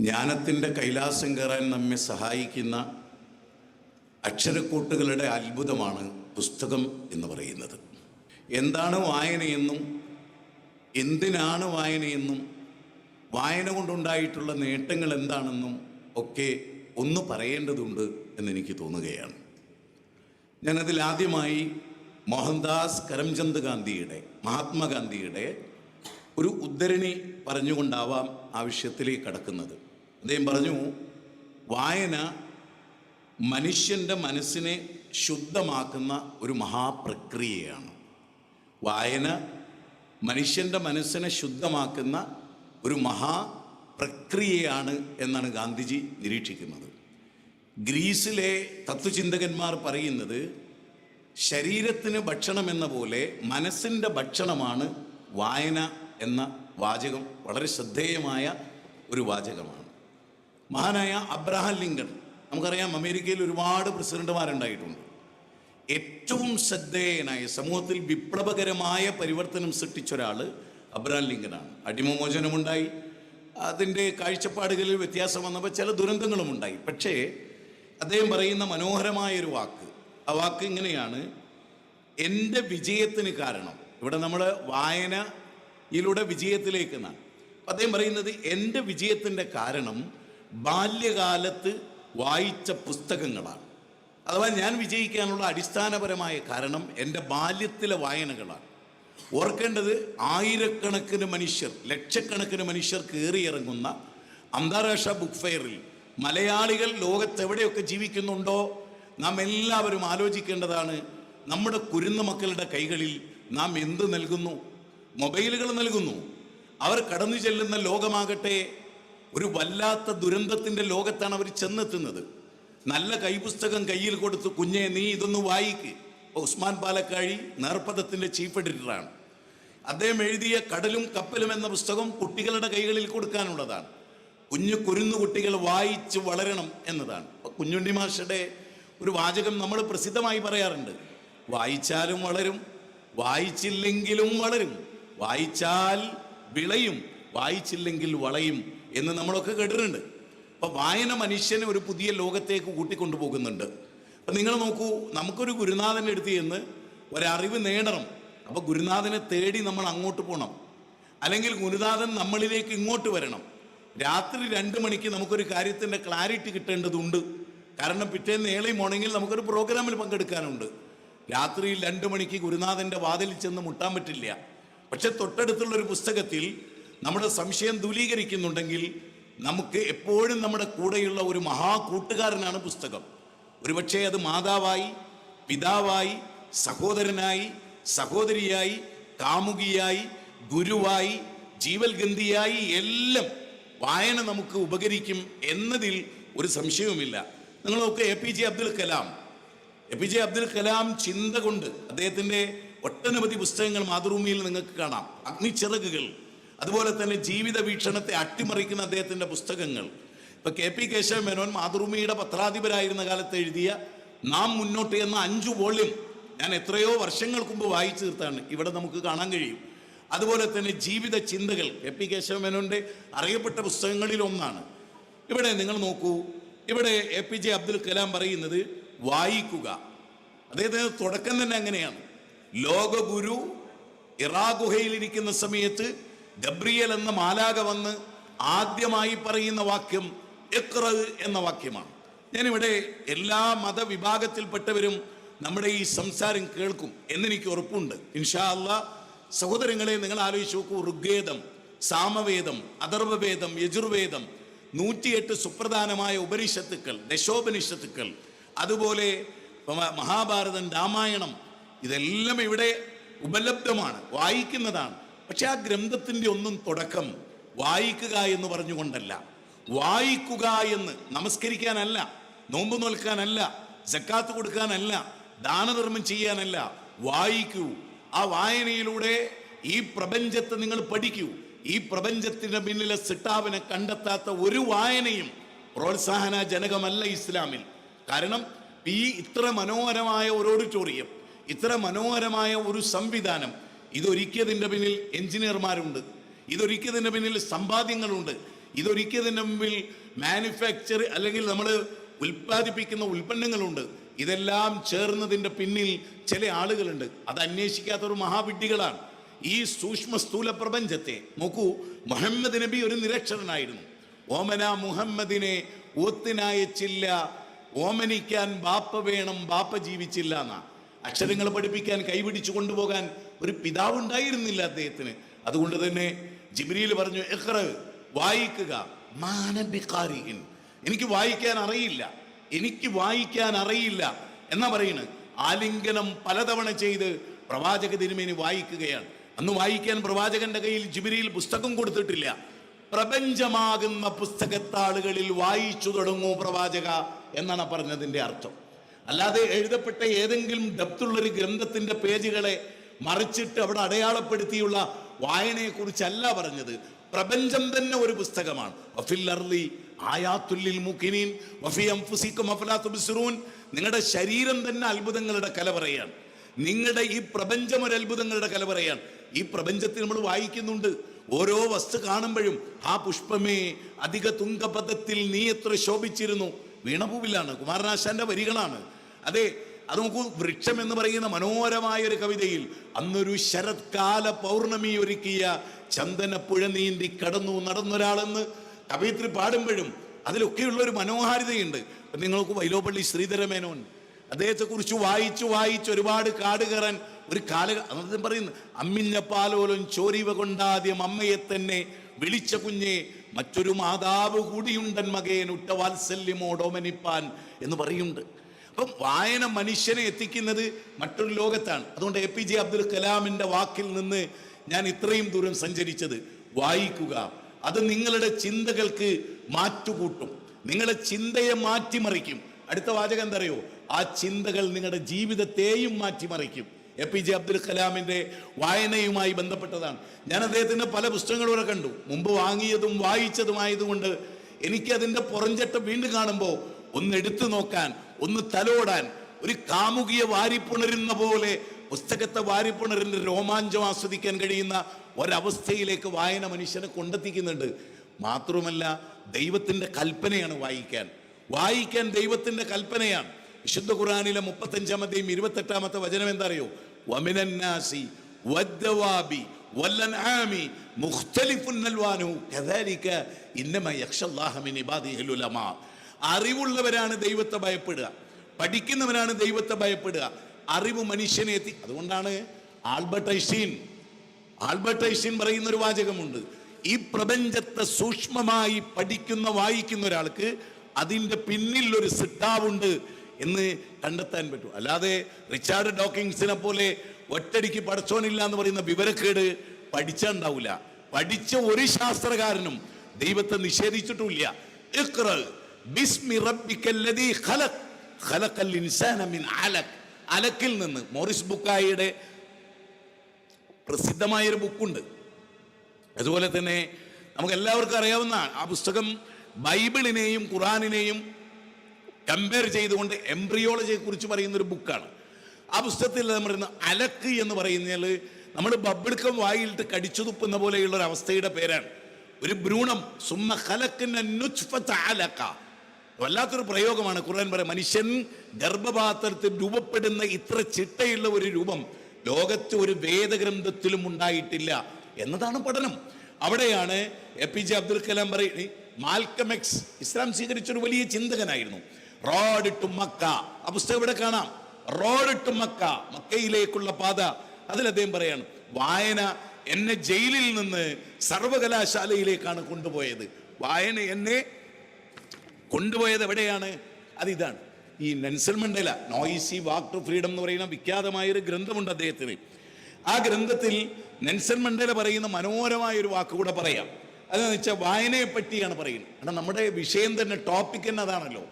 ജ്ഞാനത്തിന്റെ കൈലാസം കയറാൻ നമ്മെ സഹായിക്കുന്ന അക്ഷരക്കൂട്ടുകളുടെ അത്ഭുതമാണ് പുസ്തകം എന്ന് പറയുന്നത്. എന്താണ് വായനയെന്നും എന്തിനാണ് വായനയെന്നും വായന കൊണ്ടുണ്ടായിട്ടുള്ള നേട്ടങ്ങൾ എന്താണെന്നും ഒക്കെ ഒന്ന് പറയേണ്ടതുണ്ട് എന്നെനിക്ക് തോന്നുകയാണ്. ഞാനതിൽ ആദ്യമായി മോഹൻദാസ് കരംചന്ദ് ഗാന്ധിയുടെ മഹാത്മാഗാന്ധിയുടെ ഒരു ഉദ്ധരണി പറഞ്ഞുകൊണ്ടാവാം ആവശ്യത്തിലേക്ക് കടക്കുന്നത്. അദ്ദേഹം പറഞ്ഞു വായന മനുഷ്യന്റെ മനസ്സിനെ ശുദ്ധമാക്കുന്ന ഒരു മഹാപ്രക്രിയയാണ്. വായന മനുഷ്യന്റെ മനസ്സിനെ ശുദ്ധമാക്കുന്ന ഒരു മഹാപ്രക്രിയയാണ് എന്നാണ് ഗാന്ധിജി നിരീക്ഷിക്കുന്നത്. ഗ്രീസിലെ തത്വചിന്തകന്മാർ പറയുന്നത് ശരീരത്തിന് ഭക്ഷണം എന്ന പോലെ മനസ്സിന്റെ ഭക്ഷണമാണ് വായന എന്ന വാചകം. വളരെ ശ്രദ്ധേയമായ ഒരു വാചകമാണ്. മഹാനായ അബ്രഹാം ലിങ്കൺ. നമുക്കറിയാം അമേരിക്കയിൽ ഒരുപാട് പ്രസിഡന്റുമാരുണ്ടായിട്ടുണ്ട്. ഏറ്റവും ശ്രദ്ധേയനായ സമൂഹത്തിൽ വിപ്ലവകരമായ പരിവർത്തനം സൃഷ്ടിച്ച ഒരാൾ അബ്രഹാം ലിങ്കനാണ്. അടിമമോചനമുണ്ടായി. അതിന്റെ കാഴ്ചപ്പാടുകളിൽ വ്യത്യാസം വന്നപ്പോൾ ചില ദുരന്തങ്ങളും ഉണ്ടായി പക്ഷേ അദ്ദേഹം പറയുന്ന മനോഹരമായൊരു വാക്ക്. ആ വാക്ക് ഇങ്ങനെയാണ്. എന്റെ വിജയത്തിന് കാരണം. ഇവിടെ നമ്മൾ വായനയിലൂടെ വിജയത്തിലേക്ക് എന്നാണ്. അദ്ദേഹം പറയുന്നത് എന്റെ വിജയത്തിന്റെ കാരണം ബാല്യകാലത്ത് വായിച്ച പുസ്തകങ്ങളാണ്. അഥവാ ഞാൻ വിജയിക്കാനുള്ള അടിസ്ഥാനപരമായ കാരണം എന്റെ ബാല്യത്തിലെ വായനകളാണ്. ഓർക്കേണ്ടത് ആയിരക്കണക്കിന് മനുഷ്യർ ലക്ഷക്കണക്കിന് മനുഷ്യർ കയറിയിറങ്ങുന്ന അന്താരാഷ്ട്ര ബുക്ക് ഫെയറിൽ മലയാളികൾ ലോകത്തെവിടെയൊക്കെ ജീവിക്കുന്നുണ്ടോ? നാം എല്ലാവരും ആലോചിക്കേണ്ടതാണ് നമ്മുടെ കുരുന്ന മക്കളുടെ കൈകളിൽ നാം എന്ത് നൽകുന്നു? മൊബൈലുകൾ നൽകുന്നു. അവർ കടന്നു ചെല്ലുന്ന ലോകമാകട്ടെ ഒരു വല്ലാത്ത ദുരന്തത്തിന്റെ ലോകത്താണ് അവർ ചെന്നെത്തുന്നത്. നല്ല കൈപുസ്തകം കയ്യിൽ കൊടുത്ത് കുഞ്ഞെ നീ ഇതൊന്ന് വായിക്ക്. ഉസ്മാൻ പാലക്കാഴി നേർപ്പദത്തിന്റെ ചീഫ് എഡിറ്ററാണ്. അദ്ദേഹം എഴുതിയ കടലും കപ്പലും എന്ന പുസ്തകം കുട്ടികളുടെ കൈകളിൽ കൊടുക്കാനുള്ളതാണ്. കുഞ്ഞു കുരുന്നു കുട്ടികൾ വായിച്ച് വളരണം എന്നതാണ്. കുഞ്ഞുണ്ണി മാഷയുടെ ഒരു വാചകം നമ്മൾ പ്രസിദ്ധമായി പറയാറുണ്ട്. വായിച്ചാലും വളരും വായിച്ചില്ലെങ്കിലും വളരും. വായിച്ചാൽ വിളയും വായിച്ചില്ലെങ്കിൽ വളയും. എന്ന് നമ്മളൊക്കെ കേട്ടിട്ടുണ്ട്. അപ്പോൾ വായന മനുഷ്യനെ ഒരു പുതിയ ലോകത്തേക്ക് കൂട്ടിക്കൊണ്ടുപോകുന്നുണ്ട്. അപ്പം നിങ്ങൾ നോക്കൂ നമുക്കൊരു ഗുരുനാഥന്റെ അടുത്ത് ചെന്ന് ഒരറിവ് നേടണം. അപ്പോൾ ഗുരുനാഥനെ തേടി നമ്മൾ അങ്ങോട്ട് പോകണം അല്ലെങ്കിൽ ഗുരുനാഥൻ നമ്മളിലേക്ക് ഇങ്ങോട്ട് വരണം. രാത്രി രണ്ട് മണിക്ക് നമുക്കൊരു കാര്യത്തിന്റെ ക്ലാരിറ്റി കിട്ടേണ്ടതുണ്ട്. കാരണം പിറ്റേന്ന് ഏളി മോർണിംഗിൽ നമുക്കൊരു പ്രോഗ്രാമിൽ പങ്കെടുക്കാനുണ്ട്. രാത്രിയിൽ രണ്ട് മണിക്ക് ഗുരുനാഥന്റെ വാതിലിൽ ചെന്ന് മുട്ടാൻ പറ്റില്ല. പക്ഷെ തൊട്ടടുത്തുള്ള ഒരു പുസ്തകത്തിൽ നമ്മുടെ സംശയം ദൂലീകരിക്കുന്നുണ്ടെങ്കിൽ നമുക്ക് എപ്പോഴും നമ്മുടെ കൂടെയുള്ള ഒരു മഹാ കൂട്ടുകാരനാണ് പുസ്തകം. ഒരുപക്ഷെ അത് മാതാവായി പിതാവായി സഹോദരനായി സഹോദരിയായി കാമുകിയായി ഗുരുവായി ജീവൽഗന്ധിയായി എല്ലാം വായന നമുക്ക് ഉപകരിക്കും എന്നതിൽ ഒരു സംശയവുമില്ല. നിങ്ങളൊക്കെ A P J Abdul Kalam. A P J Abdul Kalam ചിന്ത കൊണ്ട് അദ്ദേഹത്തിന്റെ ഒട്ടനവധി പുസ്തകങ്ങൾ മാതൃഭൂമിയിൽ നിങ്ങൾക്ക് കാണാം. അഗ്നിച്ചിറകുകൾ അതുപോലെ തന്നെ ജീവിത വീക്ഷണത്തെ അട്ടിമറിക്കുന്ന അദ്ദേഹത്തിന്റെ പുസ്തകങ്ങൾ. ഇപ്പൊ കെ പി കേശവ മേനോൻ മാതൃഭൂമിയുടെ പത്രാധിപരായിരുന്ന കാലത്ത് എഴുതിയ നാം മുന്നോട്ട് എന്ന അഞ്ചു വോള്യം ഞാൻ എത്രയോ വർഷങ്ങൾക്ക് മുമ്പ് വായിച്ചു തീർത്താണ്. ഇവിടെ നമുക്ക് കാണാൻ കഴിയും. അതുപോലെ തന്നെ ജീവിത ചിന്തകൾ. കെ പി കേശവ മേനോന്റെ അറിയപ്പെട്ട പുസ്തകങ്ങളിൽ ഒന്നാണ്. ഇവിടെ നിങ്ങൾ നോക്കൂ. ഇവിടെ A P J Abdul Kalam പറയുന്നത് വായിക്കുക. അദ്ദേഹത്തിന് തുടക്കം തന്നെ അങ്ങനെയാണ്. ലോകഗുരു ഇറാഗുഹയിലിരിക്കുന്ന സമയത്ത് ഗബ്രിയൽ എന്ന മാലാക വന്ന് ആദ്യമായി പറയുന്ന വാക്യം എക്ര എന്ന വാക്യമാണ്. ഞാനിവിടെ എല്ലാ മതവിഭാഗത്തിൽപ്പെട്ടവരും നമ്മുടെ ഈ സംസാരം കേൾക്കും എന്നെനിക്ക് ഉറപ്പുണ്ട്. ഇൻഷാ അല്ല സഹോദരങ്ങളെ നിങ്ങൾ ആലോചിച്ച് നോക്കൂ. ഋഗ്വേദം സാമവേദം അഥർവവേദം യജുർവേദം നൂറ്റിയെട്ട് സുപ്രധാനമായ ഉപനിഷത്തുക്കൾ ദശോപനിഷത്തുക്കൾ അതുപോലെ മഹാഭാരതം രാമായണം ഇതെല്ലാം ഇവിടെ ഉപലബ്ധമാണ് വായിക്കുന്നതാണ്. പക്ഷെ ആ ഗ്രന്ഥത്തിന്റെ ഒന്നും തുടക്കം വായിക്കുക എന്ന് പറഞ്ഞുകൊണ്ടല്ല. വായിക്കുക എന്ന് നമസ്കരിക്കാനല്ല നോമ്പ് നോൽക്കാനല്ല ജക്കാത്ത് കൊടുക്കാനല്ല ദാനധർമ്മം ചെയ്യാനല്ല. വായിക്കൂ. ആ വായനയിലൂടെ ഈ പ്രപഞ്ചത്തെ നിങ്ങൾ പഠിക്കൂ. ഈ പ്രപഞ്ചത്തിന്റെ പിന്നിലെ സിട്ടാവിനെ കണ്ടെത്താത്ത ഒരു വായനയും പ്രോത്സാഹന ജനകമല്ല ഇസ്ലാമിൽ. കാരണം ഈ ഇത്ര മനോഹരമായ ഒരു ഓഡിറ്റോറിയം ഇത്ര മനോഹരമായ ഒരു സംവിധാനം ഇതൊരുക്കിയതിന്റെ പിന്നിൽ എഞ്ചിനീയർമാരുണ്ട്. ഇതൊരുക്കിയതിന്റെ പിന്നിൽ സമ്പാദ്യങ്ങളുണ്ട്. ഇതൊരിക്കതിന്റെ മുമ്പിൽ മാനുഫാക്ചർ അല്ലെങ്കിൽ നമ്മൾ ഉൽപ്പാദിപ്പിക്കുന്ന ഉൽപ്പന്നങ്ങളുണ്ട്. ഇതെല്ലാം ചേർന്നതിന്റെ പിന്നിൽ ചില ആളുകളുണ്ട്. അത് അന്വേഷിക്കാത്തൊരു മഹാവിഡ്ഢികളാണ്. ഈ സൂക്ഷ്മ സ്ഥൂല പ്രപഞ്ചത്തെ നോക്കൂ മുഹമ്മദ് നബി ഒരു നിരക്ഷരനായിരുന്നു. ഓമന മുഹമ്മദിനെ ഒത്തിനയച്ചില്ല ഓമനിക്കാൻ ബാപ്പ വേണം ബാപ്പ ജീവിച്ചില്ല എന്നാ അക്ഷരങ്ങൾ പഠിപ്പിക്കാൻ കൈപിടിച്ചു കൊണ്ടുപോകാൻ ഒരു പിതാവ് ഉണ്ടായിരുന്നില്ല അദ്ദേഹത്തിന്. അതുകൊണ്ട് തന്നെ ജിബ്രിയിൽ പറഞ്ഞു എഹ്റ വായിക്കുക. മാനബിക്കാരിൻ എനിക്ക് വായിക്കാൻ അറിയില്ല. എനിക്ക് വായിക്കാൻ അറിയില്ല. എന്നാ പറയുന്നത്? ആലിംഗനം പലതവണ ചെയ്ത് പ്രവാചക തിരുമേനി വായിക്കുകയാണ്. അന്ന് വായിക്കാൻ പ്രവാചകന്റെ കയ്യിൽ ജിബിരിയിൽ പുസ്തകം കൊടുത്തിട്ടില്ല. പ്രപഞ്ചമാകുന്ന പുസ്തകത്താളുകളിൽ വായിച്ചു തുടങ്ങൂ പ്രവാചക എന്നാണ് പറഞ്ഞതിന്റെ അർത്ഥം. അല്ലാതെ എഴുതപ്പെട്ട ഏതെങ്കിലും ഡപ്തുള്ളൊരു ഗ്രന്ഥത്തിന്റെ പേജുകളെ മറിച്ചിട്ട് അവിടെ അടയാളപ്പെടുത്തിയുള്ള വായനയെക്കുറിച്ചല്ല പറഞ്ഞത്. പ്രപഞ്ചം തന്നെ ഒരു പുസ്തകമാണ്. നിങ്ങളുടെ ശരീരം തന്നെ അത്ഭുതങ്ങളുടെ കലവറയാണ് നിങ്ങളുടെ ഈ പ്രപഞ്ചം ഒരു അത്ഭുതങ്ങളുടെ കലവറയാണ് ഈ പ്രപഞ്ചത്തിൽ നമ്മൾ വായിക്കുന്നുണ്ട്. ഓരോ വസ്തു കാണുമ്പോഴും ആ പുഷ്പമേ അധിക തുങ്കപഥത്തിൽ നീ എത്ര ശോഭിച്ചിരുന്നു. വീണപൂവിലാണ് കുമാരനാശാന്റെ വരികളാണ്. അതെ അത് നോക്കൂ വൃക്ഷം എന്ന് പറയുന്ന മനോഹരമായ ഒരു കവിതയിൽ അന്നൊരു ശരത്കാല പൗർണമി ഒരുക്കിയ ചന്ദനപ്പുഴ നീന്തി കടന്നു നടന്നൊരാളെന്ന് കവിത്രി പാടുമ്പോഴും അതിലൊക്കെയുള്ള ഒരു മനോഹാരിതയുണ്ട്. നിങ്ങൾക്ക് വൈലോപ്പള്ളി ശ്രീധരമേനോൻ അദ്ദേഹത്തെ കുറിച്ച് വായിച്ചു വായിച്ച് ഒരുപാട് കാട് കയറാൻ ഒരു കാല അദ്ദേഹം പറയുന്നു അമ്മിഞ്ഞപ്പാലോലും ചോരിവ കൊണ്ടാദ്യം അമ്മയെ തന്നെ വിളിച്ച കുഞ്ഞെ മറ്റൊരു മാതാവ് കൂടിയുണ്ടൻ മകേൻ ഉറ്റ വാത്സല്യമോടോമനിപ്പാൻ എന്ന് പറയുന്നുണ്ട്. അപ്പം വായന മനുഷ്യനെ എത്തിക്കുന്നത് മറ്റൊരു ലോകത്താണ്. അതുകൊണ്ട് എ പി ജെ അബ്ദുൽ കലാമിന്റെ വാക്കിൽ നിന്ന് ഞാൻ ഇത്രയും ദൂരം സഞ്ചരിച്ചത് വായിക്കുക. അത് നിങ്ങളുടെ ചിന്തകൾക്ക് മാറ്റുകൂട്ടും. നിങ്ങളുടെ ചിന്തയെ മാറ്റിമറിക്കും. അടുത്ത വാചകം എന്താ അറിയോ ആ ചിന്തകൾ നിങ്ങളുടെ ജീവിതത്തെയും മാറ്റിമറിക്കും. എ പി ജെ അബ്ദുൽ കലാമിന്റെ വായനയുമായി ബന്ധപ്പെട്ടതാണ്. ഞാൻ അദ്ദേഹത്തിന്റെ പല പുസ്തകങ്ങളും ഇവിടെ കണ്ടു. മുമ്പ് വാങ്ങിയതും വായിച്ചതുമായതുകൊണ്ട് എനിക്ക് അതിന്റെ പുറഞ്ചട്ട വീണ്ടും കാണുമ്പോൾ ഒന്ന് എടുത്തു നോക്കാൻ ഒന്ന് തലോടാൻ. ഒരു കാമുകിയെ വാരിപ്പുണരുന്ന പോലെ പുസ്തകത്തെ വാരിപ്പുണരുന്ന രോമാഞ്ചം ആസ്വദിക്കാൻ കഴിയുന്ന ഒരവസ്ഥയിലേക്ക് വായന മനുഷ്യനെ കൊണ്ടെത്തിക്കുന്നുണ്ട്. മാത്രമല്ല ദൈവത്തിന്റെ കൽപ്പനയാണ് വായിക്കാൻ. വായിക്കാൻ ദൈവത്തിന്റെ കൽപ്പനയാണ്. വിശുദ്ധ ഖുറാനിലെ മുപ്പത്തഞ്ചാമത്തെയും ഇരുപത്തെട്ടാമത്തെ വചനം എന്താ അറിയോ വമിനന്നാസി വദ്ദവാബി വല്ലൻആമി മുഖ്തലിഫുൻ കദാലിക ഇന്നമ യഖ്ഷല്ലാഹ മിൻ ഇബാദിഹിൽ അറിവുള്ളവരാണ് ദൈവത്തെ ഭയപ്പെടുക. പഠിക്കുന്നവരാണ് ദൈവത്തെ ഭയപ്പെടുക. അറിവ് മനുഷ്യനെ എത്തി. അതുകൊണ്ടാണ് ആൽബർട്ട് ഐസ്റ്റീൻ ആൽബർട്ട് ഐസ്റ്റീൻ പറയുന്ന ഒരു വാചകമുണ്ട്. ഈ പ്രപഞ്ചത്തെ സൂക്ഷ്മമായി പഠിക്കുന്ന വായിക്കുന്ന ഒരാൾക്ക് അതിന്റെ പിന്നിൽ ഒരു സിട്ടാവുണ്ട് എന്ന് കണ്ടെത്താൻ പറ്റും. അല്ലാതെ റിച്ചാർഡ് ഡോക്കിങ്സിനെ പോലെ ഒറ്റടിക്ക് പഠിച്ചോനില്ല എന്ന് പറയുന്ന വിവരക്കേട് പഠിച്ചുണ്ടാവില്ല പഠിച്ച ഒരു ശാസ്ത്രകാരനും ദൈവത്തെ നിഷേധിച്ചിട്ടുമില്ല. ബിസ്മി റബ്ബിക്കല്ലദീ ഖലഖ്. ഖലഖൽ ഇൻസാന മിൻ അലക്. അലക്കിൽ നിന്ന് മോറിസ് ബുക്കായിയുടെ പ്രസിദ്ധമായൊരു ബുക്കുണ്ട്. അതുപോലെ തന്നെ നമുക്ക് എല്ലാവർക്കും അറിയാവുന്ന ആ പുസ്തകം ബൈബിളിനെയും ഖുറാനിനെയും കമ്പയർ ചെയ്തുകൊണ്ട് എംബ്രിയോളജിയെ കുറിച്ച് പറയുന്ന ഒരു ബുക്കാണ്. ആ പുസ്തകത്തിൽ നമ്മൾ പറയുന്ന അലക്ക് എന്ന് പറയുന്നതിൽ നമ്മൾ ബബിൾക്കം വായിലിട്ട് കടിച്ചു തുപ്പുന്ന പോലെയുള്ള ഒരു അവസ്ഥയുടെ പേരാണ്. ഒരു ഭ്രൂണം സുമ്മ നുച്ഫത അലക്ക വല്ലാത്തൊരു പ്രയോഗമാണ് ഖുർആൻ പറയാം മനുഷ്യൻ ഗർഭപാത്രത്തിൽ രൂപപ്പെടുന്ന ഇത്ര ചിട്ടയുള്ള ഒരു രൂപം ലോകത്ത് ഒരു വേദഗ്രന്ഥത്തിലും ഉണ്ടായിട്ടില്ല എന്നതാണ് പഠനം. അവിടെയാണ് A P J Abdul Kalam പറയുന്നത് മാൽക്കമെക്സ് ഇസ്ലാം സ്വീകരിച്ചൊരു വലിയ ചിന്തകനായിരുന്നു. Road to Mecca. ആ പുസ്തകം ഇവിടെ കാണാം? റോഡ് ടു മക്ക മക്കയിലേക്കുള്ള പാത. അതിൽ അദ്ദേഹം പറയാണ് വായന എന്നെ ജയിലിൽ നിന്ന് സർവകലാശാലയിലേക്കാണ് കൊണ്ടുപോയത്. വായന എന്നെ കൊണ്ടുപോയത് എവിടെയാണ്? അത് ഇതാണ്. ഈ Nelson Mandela noisy walk to freedom എന്ന് പറയുന്ന വിഖ്യാതമായൊരു ഗ്രന്ഥമുണ്ട് അദ്ദേഹത്തിന്. ആ ഗ്രന്ഥത്തിൽ നെൻസൽ മണ്ടേല പറയുന്ന മനോഹരമായ ഒരു വാക്ക് കൂടെ പറയാം. അതെന്ന് വെച്ചാൽ വായനയെ പറ്റിയാണ് പറയുന്നത്. കാരണം നമ്മുടെ വിഷയം തന്നെ ടോപ്പിക് തന്നെ അതാണല്ലോ.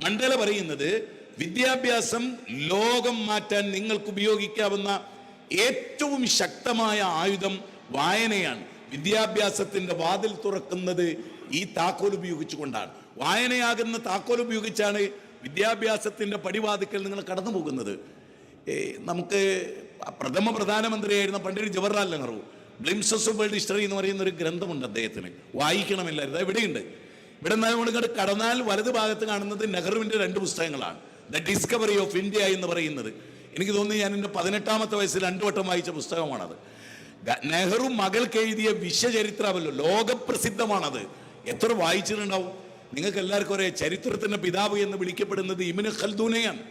മണ്ടേല പറയുന്നത് വിദ്യാഭ്യാസം ലോകം മാറ്റാൻ നിങ്ങൾക്ക് ഉപയോഗിക്കാവുന്ന ഏറ്റവും ശക്തമായ ആയുധം വായനയാണ്. വിദ്യാഭ്യാസത്തിന്റെ വാതിൽ തുറക്കുന്നത് ഈ താക്കോൽ ഉപയോഗിച്ചുകൊണ്ടാണ്. വായനയാകുന്ന താക്കോൽ ഉപയോഗിച്ചാണ് വിദ്യാഭ്യാസത്തിന്റെ പടിവാതിക്കൽ നിങ്ങൾ കടന്നു പോകുന്നത് നമുക്ക് പ്രഥമ പ്രധാനമന്ത്രിയായിരുന്ന Pandit Jawaharlal Nehru glimpses of world history എന്ന് പറയുന്ന ഒരു ഗ്രന്ഥമുണ്ട് അദ്ദേഹത്തിന്. വായിക്കണമില്ലായിരുന്നു ഇവിടെയുണ്ട്. ഇവിടെ നമ്മൾ ഇങ്ങോട്ട് കടന്നാൽ വലത് ഭാഗത്ത് കാണുന്നത് നെഹ്റുവിന്റെ രണ്ട് പുസ്തകങ്ങളാണ്. ദ ഡിസ്കവറി ഓഫ് ഇന്ത്യ എന്ന് പറയുന്നത്. എനിക്ക് തോന്നി ഞാൻ എന്റെ പതിനെട്ടാമത്തെ വയസ്സിൽ രണ്ടു വട്ടം വായിച്ച പുസ്തകമാണത്. നെഹ്റു മകൾക്ക് എഴുതിയ വിശ്വചരിത്രമല്ലോ ലോകപ്രസിദ്ധമാണത്. എത്ര വായിച്ചിട്ടുണ്ടാവും? നിങ്ങൾക്ക് എല്ലാവർക്കും ഒരേ ചരിത്രത്തിന്റെ പിതാവ് എന്ന് വിളിക്കപ്പെടുന്നത് ഇബിന് ഖൽദൂനെയാണ്.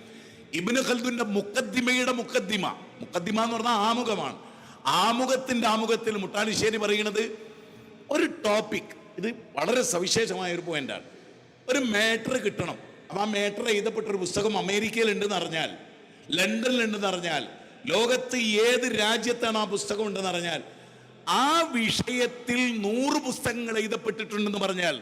ഇബിന് ഖൽദൂന്റെ മുക്കദ്ദിമയുടെ മുക്കദ്ദിമ മുക്കദ്ദിമ എന്ന് പറഞ്ഞാൽ ആമുഖമാണ്. ആമുഖത്തിന്റെ ആമുഖത്തിൽ മുട്ടാനിശ്ശേരി പറയുന്നത് ഒരു ടോപ്പിക് ഇത് വളരെ സവിശേഷമായ ഒരു പോയിന്റാണ് ഒരു മാറ്റർ കിട്ടണം. അപ്പം ആ മാറ്റർ എഴുതപ്പെട്ട ഒരു പുസ്തകം അമേരിക്കയിൽ ഉണ്ടെന്ന് അറിഞ്ഞാൽ ലണ്ടനിൽ ഉണ്ടെന്ന് അറിഞ്ഞാൽ ലോകത്ത് ഏത് രാജ്യത്താണ് ആ പുസ്തകം ഉണ്ടെന്ന് അറിഞ്ഞാൽ ആ വിഷയത്തിൽ നൂറ് പുസ്തകങ്ങൾ എഴുതപ്പെട്ടിട്ടുണ്ടെന്ന് പറഞ്ഞാൽ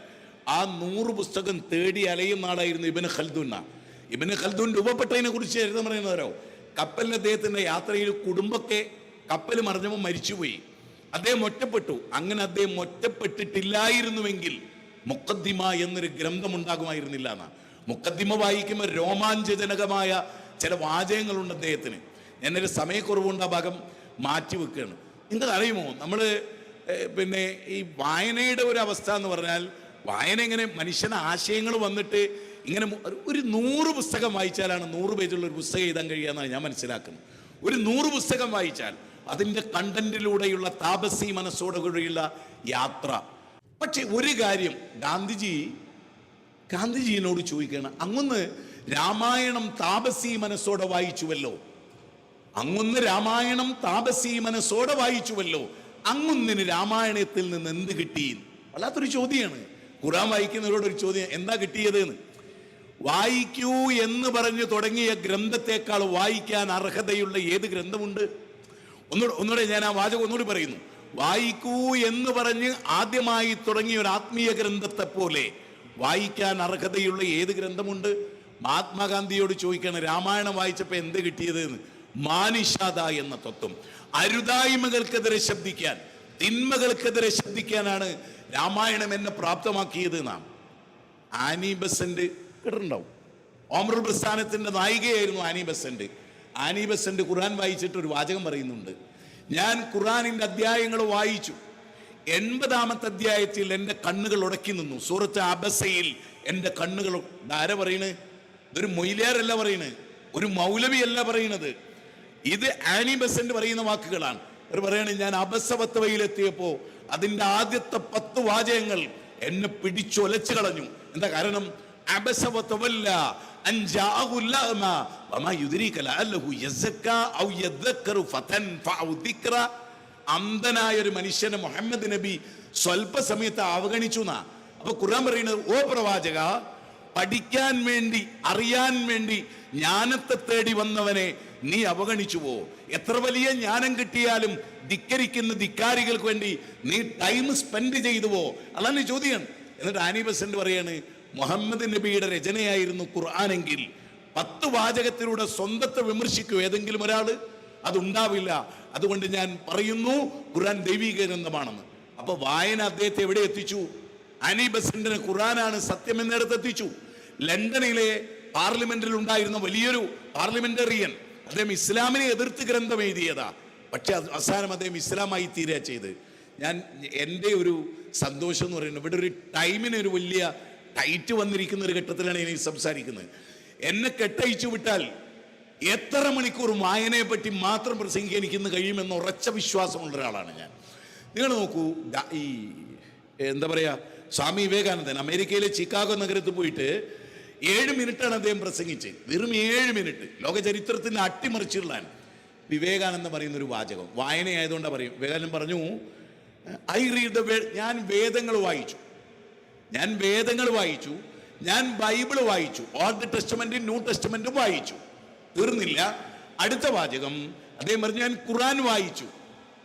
ആ നൂറ് പുസ്തകം തേടി അലയും നാടായിരുന്നു ഇബന് ഖൽദുന ഇബന് ഖൽദുൻ രൂപപ്പെട്ടതിനെ കുറിച്ച് എഴുതാൻ പറയുന്നവരോ കപ്പലിന് അദ്ദേഹത്തിന്റെ യാത്രയിൽ കുടുംബത്തെ കപ്പൽ മറിഞ്ഞപ്പോൾ മരിച്ചുപോയി. അദ്ദേഹം ഒറ്റപ്പെട്ടു. അങ്ങനെ അദ്ദേഹം ഒറ്റപ്പെട്ടിട്ടില്ലായിരുന്നുവെങ്കിൽ മുക്കദ്ദിമ എന്നൊരു ഗ്രന്ഥം ഉണ്ടാകുമായിരുന്നില്ല എന്നാ. മുക്കദ്ദിമ വായിക്കുമ്പോൾ രോമാഞ്ചജനകമായ ചില വാചകങ്ങളുണ്ട് അദ്ദേഹത്തിന്. ഞാനൊരു സമയക്കുറവുകൊണ്ട് ആ ഭാഗം മാറ്റി വെക്കുകയാണ്. നിങ്ങൾക്ക് അറിയുമോ നമ്മൾ പിന്നെ ഈ വായനയുടെ ഒരു അവസ്ഥ എന്ന് പറഞ്ഞാൽ വായന ഇങ്ങനെ മനുഷ്യന് ആശയങ്ങൾ വന്നിട്ട് ഇങ്ങനെ ഒരു നൂറ് പുസ്തകം വായിച്ചാലാണ് നൂറ് പേജുള്ള ഒരു പുസ്തകം എഴുതാൻ കഴിയുക ഞാൻ മനസ്സിലാക്കുന്നത്. ഒരു നൂറ് പുസ്തകം വായിച്ചാൽ അതിന്റെ കണ്ടന്റിലൂടെയുള്ള താപസി മനസ്സോടുകൂടിയുള്ള യാത്ര. പക്ഷെ ഒരു കാര്യം ഗാന്ധിജി ഗാന്ധിജിയോട് ചോദിക്കുകയാണ് അങ്ങൊന്ന് രാമായണം താപസി മനസ്സോടെ വായിച്ചുവല്ലോ. അങ്ങൊന്ന് രാമായണം താപസി മനസ്സോടെ വായിച്ചുവല്ലോ. അങ്ങൊന്നിന് രാമായണത്തിൽ നിന്ന് എന്ത് കിട്ടി? വല്ലാത്തൊരു ചോദ്യമാണ് ഖുറാൻ വായിക്കുന്നവരോട് ഒരു ചോദ്യം എന്താ കിട്ടിയത് എന്ന് വായിക്കൂ എന്ന് പറഞ്ഞു തുടങ്ങിയ ഗ്രന്ഥത്തെക്കാൾ വായിക്കാൻ അർഹതയുള്ള ഏത് ഗ്രന്ഥമുണ്ട്? ഒന്നുകൂടെ ഒന്നുകൂടെ ഞാൻ ആ വാചകം ഒന്നുകൂടി പറയുന്നു. വായിക്കൂ എന്ന് പറഞ്ഞ് ആദ്യമായി തുടങ്ങിയ ഒരു ആത്മീയ ഗ്രന്ഥത്തെ പോലെ വായിക്കാൻ അർഹതയുള്ള ഏത് ഗ്രന്ഥമുണ്ട്? മഹാത്മാഗാന്ധിയോട് ചോദിക്കണം രാമായണം വായിച്ചപ്പോൾ എന്ത് കിട്ടിയത് എന്ന് മാനിഷാദ എന്ന തത്വം. അരുതായ്മകൾക്കെതിരെ ശബ്ദിക്കാൻ. തിന്മകൾക്കെതിരെ ശ്രദ്ധിക്കാനാണ് രാമായണം എന്നെ പ്രാപ്തമാക്കിയത് നാം. ആനി ബസന്റ് കേട്ടിട്ടുണ്ടാവും. ഓമർ പ്രസ്ഥാനത്തിന്റെ നായികയായിരുന്നു ആനി ബസന്റ്. ആനി ബസന്റ് ഖുർആൻ വായിച്ചിട്ട് ഒരു വാചകം പറയുന്നുണ്ട്. ഞാൻ ഖുർആനിന്റെ അധ്യായങ്ങൾ വായിച്ചു. എൺപതാമത്തെ അധ്യായത്തിൽ എന്റെ കണ്ണുകൾ ഉടക്കി നിന്നു. സൂറത്ത് അബസയിൽ എന്റെ കണ്ണുകൾ ആരെ പറയണ്? ഇതൊരു മൊയ്ലിയാരല്ല പറയണ്. ഒരു മൗലവിയല്ല പറയണത്. ഇത് ആനി ബസന്റ് പറയുന്ന വാക്കുകളാണ്. അവർ പറയണേ ഞാൻ അബസവത്തവയിലെത്തിയപ്പോ അതിന്റെ ആദ്യത്തെ പത്ത് വാചകങ്ങൾ എന്നെ പിടിച്ചൊലച്ചു കളഞ്ഞു. എന്താ കാരണം? അപസവത്വമല്ല അന്ധനായ ഒരു മനുഷ്യനെ മുഹമ്മദ് നബി സ്വല്പ സമയത്ത് അവഗണിച്ചു എന്നാ അപ്പൊ ഖുർആൻ പറയുന്നത് ഓ പ്രവാചക പഠിക്കാൻ വേണ്ടി അറിയാൻ വേണ്ടി ജ്ഞാനത്തെ തേടി വന്നവനെ നീ അവഗണിച്ചു പോ എത്ര വലിയ ജ്ഞാനം കിട്ടിയാലും ധിക്കരിക്കുന്ന ധിക്കാരികൾക്ക് വേണ്ടി നീ ടൈം സ്പെൻഡ് ചെയ്തു പോ അതാണ് ചോദ്യം. എന്നിട്ട് ആനി ബസന്റ് പറയാണ് മുഹമ്മദ് നബിയുടെ രചനയായിരുന്നു ഖുർആാനെങ്കിൽ പത്ത് വാചകത്തിലൂടെ സ്വന്തത്തെ വിമർശിക്കൂ ഏതെങ്കിലും ഒരാൾ. അതുണ്ടാവില്ല. അതുകൊണ്ട് ഞാൻ പറയുന്നു ഖുർആൻ ദൈവിക ഗ്രന്ഥമാണെന്ന് അപ്പൊ വായന അദ്ദേഹത്തെ എവിടെ എത്തിച്ചു? അനി ബസന്റിന് ഖുറാനാണ് സത്യം എന്നിടത്ത് എത്തിച്ചു ലണ്ടനിലെ പാർലമെന്റിൽ ഉണ്ടായിരുന്ന വലിയൊരു പാർലമെന്ററിയൻ അദ്ദേഹം ഇസ്ലാമിനെ എതിർത്ത് ഗ്രന്ഥം എഴുതിയതാ. പക്ഷെ അവസാനം അദ്ദേഹം ഇസ്ലാമായി തീരുക ചെയ്ത്. ഞാൻ എന്റെ ഒരു സന്തോഷം എന്ന് പറയുന്നത് ഇവിടെ ഒരു ടൈമിന് ഒരു വലിയ ടൈറ്റ് വന്നിരിക്കുന്ന ഒരു ഘട്ടത്തിലാണ് ഇനി സംസാരിക്കുന്നത്. എന്നെ കെട്ടയച്ചു വിട്ടാൽ എത്ര മണിക്കൂർ വായനയെ പറ്റി മാത്രം പ്രസംഗിക്കാൻ എനിക്കിന്ന് കഴിയുമെന്ന് ഉറച്ച വിശ്വാസമുള്ള ഒരാളാണ് ഞാൻ. നിങ്ങൾ നോക്കൂ ഈ എന്താ പറയാ സ്വാമി വിവേകാനന്ദൻ അമേരിക്കയിലെ ചിക്കാഗോ നഗരത്തിൽ പോയിട്ട് ഏഴ് മിനിറ്റാണ് അദ്ദേഹം പ്രസംഗിച്ചത്. വെറും ഏഴ് മിനിറ്റ്. ലോക ചരിത്രത്തിന് അട്ടിമറിച്ചുള്ളതാണ് വിവേകാനന്ദൻ പറയുന്ന ഒരു വാചകം. വായനയായതുകൊണ്ടാണ് പറയും വിവേകാനന്ദൻ പറഞ്ഞു ഐ റീഡ് ദ ഞാൻ വേദങ്ങൾ വായിച്ചു. ഞാൻ വേദങ്ങൾ വായിച്ചു. ഞാൻ ബൈബിൾ വായിച്ചു. ഓൾഡ് ടെസ്റ്റ്മെന്റും ന്യൂ ടെസ്റ്റ്മെന്റും വായിച്ചു. തീർന്നില്ല. അടുത്ത വാചകം. അദ്ദേഹം പറഞ്ഞു ഞാൻ ഖുറാൻ വായിച്ചു.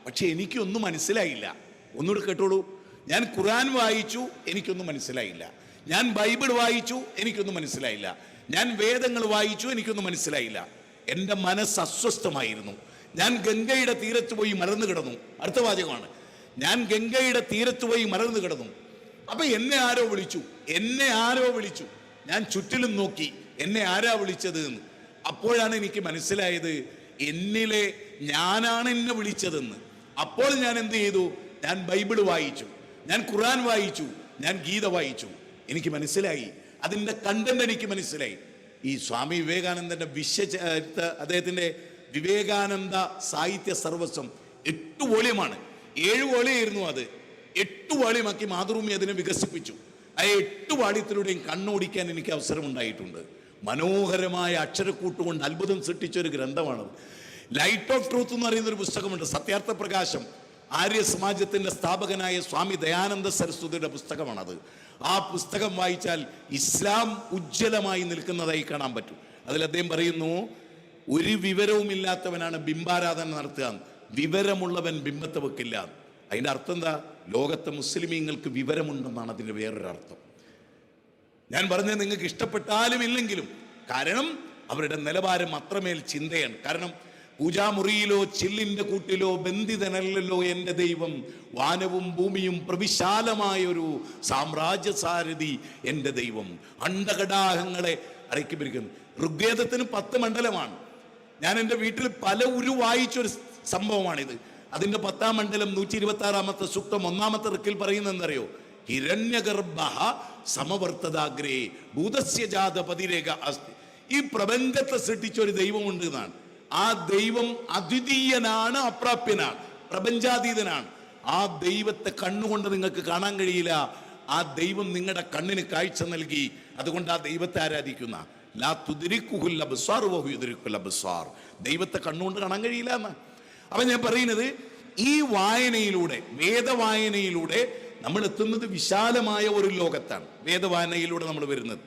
പക്ഷെ എനിക്കൊന്നും മനസ്സിലായില്ല. ഒന്നുകൂടെ കേട്ടോളൂ. ഞാൻ ഖുർആൻ വായിച്ചു എനിക്കൊന്നും മനസ്സിലായില്ല. ഞാൻ ബൈബിൾ വായിച്ചു എനിക്കൊന്നും മനസ്സിലായില്ല. ഞാൻ വേദങ്ങൾ വായിച്ചു എനിക്കൊന്നും മനസ്സിലായില്ല. എന്റെ മനസ്സ് അസ്വസ്ഥമായിരുന്നു. ഞാൻ ഗംഗയുടെ തീരത്ത് പോയി മറന്നു കിടന്നു. അടുത്ത വാചകമാണ്. ഞാൻ ഗംഗയുടെ തീരത്ത് പോയി മറന്നു കിടന്നു. അപ്പൊ എന്നെ ആരോ വിളിച്ചു? എന്നെ ആരോ വിളിച്ചു? ഞാൻ ചുറ്റിലും നോക്കി. എന്നെ ആരാ വിളിച്ചത് എന്ന്. അപ്പോഴാണ് എനിക്ക് മനസ്സിലായത് എന്നിലെ ഞാനാണ് എന്നെ വിളിച്ചതെന്ന്. അപ്പോൾ ഞാൻ എന്ത് ചെയ്തു? ഞാൻ ബൈബിൾ വായിച്ചു. ഞാൻ ഖുറാൻ വായിച്ചു ഞാൻ ഗീത വായിച്ചു. എനിക്ക് മനസ്സിലായി. അതിന്റെ കണ്ടന്റ് എനിക്ക് മനസ്സിലായി. ഈ സ്വാമി വിവേകാനന്ദന്റെ വിശ്വ അദ്ദേഹത്തിന്റെ വിവേകാനന്ദ സാഹിത്യ സർവസ്വം എട്ട് വോളിയമാണ്. ഏഴ് വോളിയായിരുന്നു അത്. എട്ട് വാളിയമാക്കി മാതൃഭൂമി അതിനെ വികസിപ്പിച്ചു. ആ എട്ട് വാളിയത്തിലൂടെയും കണ്ണോടിക്കാൻ എനിക്ക് അവസരമുണ്ടായിട്ടുണ്ട്. മനോഹരമായ അക്ഷരക്കൂട്ട് കൊണ്ട് അത്ഭുതം സൃഷ്ടിച്ച ഒരു ഗ്രന്ഥമാണ് ലൈറ്റ് ഓഫ് ട്രൂത്ത് എന്ന് പറയുന്ന ഒരു പുസ്തകമുണ്ട്. സത്യാർത്ഥ പ്രകാശം ആര്യ സമാജത്തിന്റെ സ്ഥാപകനായ സ്വാമി ദയാനന്ദ സരസ്വതിയുടെ പുസ്തകമാണത്. ആ പുസ്തകം വായിച്ചാൽ ഇസ്ലാം ഉജ്ജ്വലമായി നിൽക്കുന്നതായി കാണാൻ പറ്റും. അതിൽ അദ്ദേഹം പറയുന്നു ഒരു വിവരവുമില്ലാത്തവനാണ് ബിംബാരാധന നടത്തുക. വിവരമുള്ളവൻ ബിംബത്തെ വെക്കില്ല. അതിന്റെ അർത്ഥം എന്താ? ലോകത്തെ മുസ്ലിമീങ്ങൾക്ക് വിവരമുണ്ടെന്നാണ് അതിന്റെ വേറൊരർത്ഥം ഞാൻ പറഞ്ഞത് നിങ്ങൾക്ക് ഇഷ്ടപ്പെട്ടാലും ഇല്ലെങ്കിലും കാരണം അവരുടെ നിലവാരം അത്രമേൽ ചിന്തയാണ്. കാരണം പൂജാമുറിയിലോ ചില്ലിന്റെ കൂട്ടിലോ ബന്ധിതനല്ലല്ലോ എന്റെ ദൈവം. വാനവും ഭൂമിയും പ്രവിശാലമായൊരു സാമ്രാജ്യ സാരഥി എന്റെ ദൈവം. അണ്ടകടാഹങ്ങളെ അടക്കി പിരിക്കുന്നു ഋഗ്വേദത്തിന് പത്ത് മണ്ഡലമാണ്. ഞാൻ എന്റെ വീട്ടിൽ പല ഉരു വായിച്ചൊരു സംഭവമാണിത്. അതിന്റെ പത്താം മണ്ഡലം നൂറ്റി ഇരുപത്തി ആറാമത്തെ സൂക്തം ഒന്നാമത്തെ റിക്കിൽ പറയുന്നതെന്നറിയോ? ഹിരണ്യഗർഭ സമവർത്തതാഗ്രേ ഭൂതസ്യ ജാത പതിരേഖ അസ്തി ഈ പ്രപഞ്ചത്തെ സൃഷ്ടിച്ച ഒരു ദൈവമുണ്ട് എന്നാണ്. ആ ദൈവം അദ്വിതീയനാണ് അപ്രാപ്യനാണ് പ്രപഞ്ചാതീതനാണ്. ആ ദൈവത്തെ കണ്ണുകൊണ്ട് നിങ്ങൾക്ക് കാണാൻ കഴിയില്ല. ആ ദൈവം നിങ്ങളുടെ കണ്ണിന് കാഴ്ച നൽകി. അതുകൊണ്ട് ആ ദൈവത്തെ ആരാധിക്കുന്ന. ലാ വഹു ദൈവത്തെ കണ്ണുകൊണ്ട് കാണാൻ കഴിയില്ല എന്ന്. അപ്പൊ ഞാൻ പറയുന്നത് ഈ വായനയിലൂടെ വേദവായനയിലൂടെ നമ്മൾ എത്തുന്നത് വിശാലമായ ഒരു ലോകത്താണ്. വേദവായനയിലൂടെ നമ്മൾ വരുന്നത്.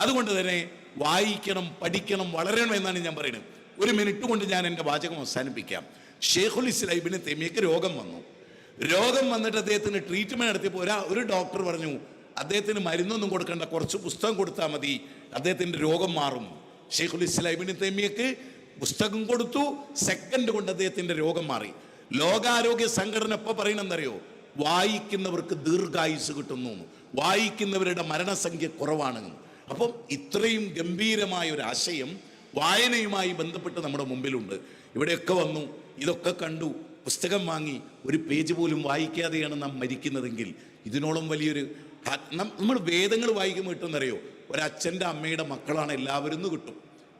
അതുകൊണ്ട് തന്നെ വായിക്കണം പഠിക്കണം വളരണം എന്നാണ് ഞാൻ പറയുന്നത്. ഒരു മിനിറ്റ് കൊണ്ട് ഞാൻ എന്റെ വാചകം അവസാനിപ്പിക്കാം. ഷെയ്ഖുൽ ഇസ്ലൈബിന് തെമിയക്ക് രോഗം വന്നു. രോഗം വന്നിട്ട് അദ്ദേഹത്തിന് ട്രീറ്റ്മെന്റ് നടത്തിയപ്പോൾ ഒരാ ഒരു ഡോക്ടർ പറഞ്ഞു അദ്ദേഹത്തിന് മരുന്നൊന്നും കൊടുക്കേണ്ട കുറച്ച് പുസ്തകം കൊടുത്താൽ മതി. അദ്ദേഹത്തിന്റെ രോഗം മാറും ഷെയ്ഖുൽ ഇസ്ലൈബിന് തെമിയക്ക് പുസ്തകം കൊടുത്തു സെക്കൻഡ് കൊണ്ട് അദ്ദേഹത്തിന്റെ രോഗം മാറി. ലോകാരോഗ്യ സംഘടന എപ്പോൾ പറയണമെന്നറിയോ വായിക്കുന്നവർക്ക് ദീർഘായുസ് കിട്ടുന്നു. വായിക്കുന്നവരുടെ മരണസംഖ്യ കുറവാണ് അപ്പം ഇത്രയും ഗംഭീരമായ ഒരു ആശയം വായനയുമായി ബന്ധപ്പെട്ട് നമ്മുടെ മുമ്പിലുണ്ട്. ഇവിടെയൊക്കെ വന്നു ഇതൊക്കെ കണ്ടു പുസ്തകം വാങ്ങി ഒരു പേജ് പോലും വായിക്കാതെയാണ് നാം മരിക്കുന്നതെങ്കിൽ ഇതിനോളം വലിയൊരു നമ്മൾ വേദങ്ങൾ വായിക്കുമ്പോൾ കിട്ടുന്നറിയോ ഒരച്ഛന്റെ അമ്മയുടെ മക്കളാണ് എല്ലാവരും എന്ന് കിട്ടും.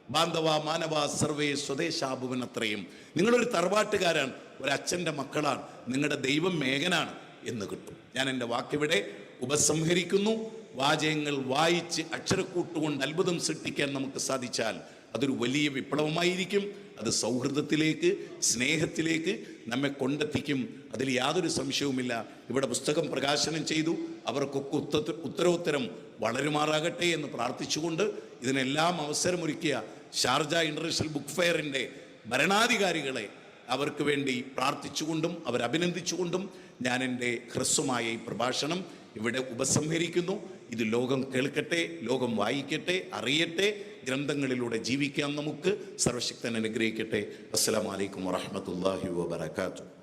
ബാന്ധവ മാനവ സർവേ സ്വദേശാഭുവൻ അത്രയും. നിങ്ങളൊരു തറവാട്ടുകാരാണ് ഒരച്ഛന്റെ മക്കളാണ് നിങ്ങളുടെ ദൈവം മേഘനാണ് എന്ന് കിട്ടും. ഞാൻ എന്റെ വാക്കിവിടെ ഉപസംഹരിക്കുന്നു. വാചകങ്ങൾ വായിച്ച് അക്ഷരക്കൂട്ടുകൊണ്ട് അത്ഭുതം സൃഷ്ടിക്കാൻ നമുക്ക് സാധിച്ചാൽ അതൊരു വലിയ വിപ്ലവമായിരിക്കും. അത് സൗഹൃദത്തിലേക്ക് സ്നേഹത്തിലേക്ക് നമ്മെ കൊണ്ടെത്തിക്കും. അതിൽ യാതൊരു സംശയവുമില്ല. ഇവിടെ പുസ്തകം പ്രകാശനം ചെയ്തു. അവർക്കൊക്കെ ഉത്ത ഉത്തരോത്തരം വളരുമാറാകട്ടെ എന്ന് പ്രാർത്ഥിച്ചുകൊണ്ട് ഇതിനെല്ലാം അവസരമൊരുക്കിയ ഷാർജ ഇന്റർനാഷണൽ ബുക്ക് ഫെയറിന്റെ ഭരണാധികാരികളെ അവർക്ക് വേണ്ടി പ്രാർത്ഥിച്ചുകൊണ്ടും അവരഭിനന്ദിച്ചുകൊണ്ടും ഞാൻ എന്റെ ഹ്രസ്വമായ ഈ പ്രഭാഷണം ഇവിടെ ഉപസംഹരിക്കുന്നു. ഇത് ലോകം കേൾക്കട്ടെ ലോകം വായിക്കട്ടെ അറിയട്ടെ ഗ്രന്ഥങ്ങളിലൂടെ ജീവിക്കാൻ നമുക്ക്. സർവശക്തൻ അനുഗ്രഹിക്കട്ടെ. അസ്സലാമലൈക്കും വറഹമത്തല്ലാഹി വാബർക്കാത്തു